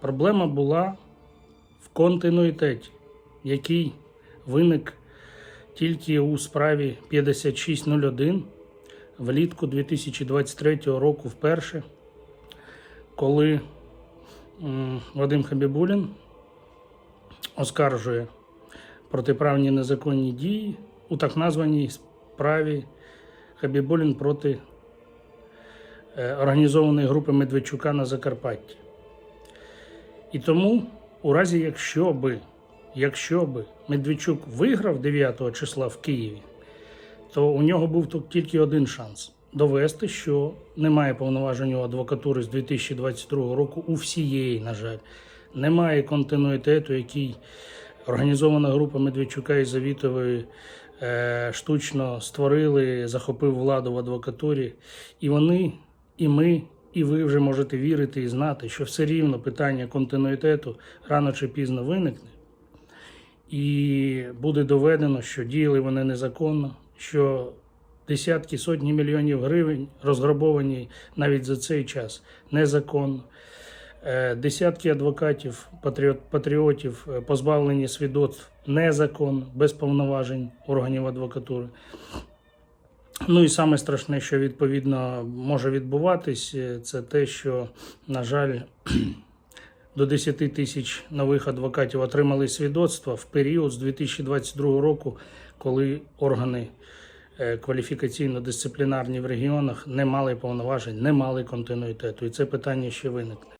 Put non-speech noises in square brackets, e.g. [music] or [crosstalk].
Проблема була в континуїтеті, який виник тільки у справі 5601 влітку 2023 року вперше, коли Вадим Хабібулін оскаржує протиправні незаконні дії у так названій справі Хабібулін проти е, організованої групи Медведчука на Закарпатті. І тому, у разі, якщо би, якщо би Медведчук виграв 9 числа в Києві, то у нього був тут тільки один шанс довести, що немає повноважень у адвокатури з 2022 року у всієї, на жаль, немає континуїтету, який організована група Медведчука і Завітової е, штучно створили, захопив владу в адвокатурі. І вони, і ми, і ви вже можете вірити і знати, що все рівно питання континуїтету рано чи пізно виникне. І буде доведено, що діяли вони незаконно, що десятки сотні мільйонів гривень розграбовані навіть за цей час незаконно. Е, Десятки адвокатів, патріот, патріотів е, позбавлені свідоцтв незаконно, без повноважень органів адвокатури. Ну і саме страшне, що відповідно може відбуватись, е, це те, що, на жаль, [clears throat] до 10 тисяч нових адвокатів отримали свідоцтва в період з 2022 року, коли органи е, кваліфікаційно-дисциплінарні в регіонах не мали повноважень, не мали континуїтету. І це питання ще виникне.